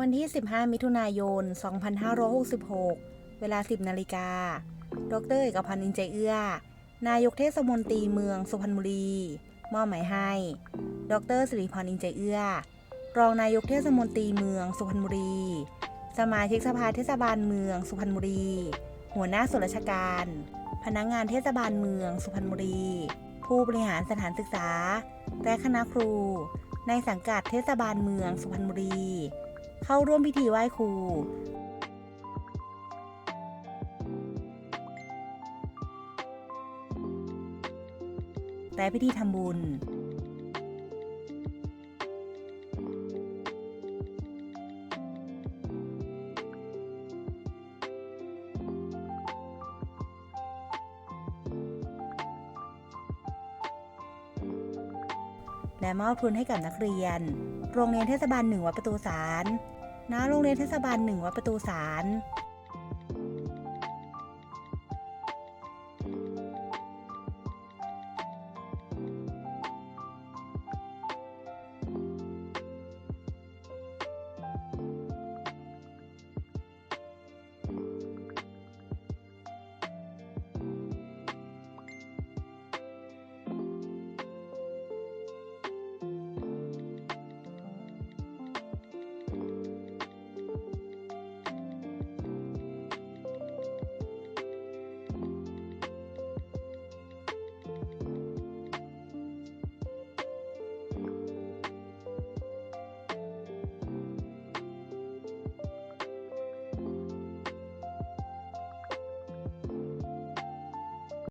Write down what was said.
วันที่ 15 มิถุนายน 2566 เวลา 10 นาฬิกา ดรเอกพันธ์อินใจเอื้อ นายกเทศมนตรีเมืองสุพรรณบุรี มอบหมายให้ ดรสิริพรอินใจเอื้อ รองนายกเทศมนตรีเมืองสุพรรณบุรี สมาชิกสภาเทศบาลเมืองสุพรรณบุรี หัวหน้าส่วนราชการ พนักงานเทศบาลเมืองสุพรรณบุรี ผู้บริหารสถานศึกษา และคณะครู ในสังกัดเทศบาลเมืองสุพรรณบุรี เข้าร่วมพิธีไหว้ครูและพิธีทำบุญ และมอบทุนให้กับนักเรียน โรงเรียนเทศบาลหนึ่งวัดประตูสารณโรงเรียนเทศบาลหนึ่งวัดประตูสาร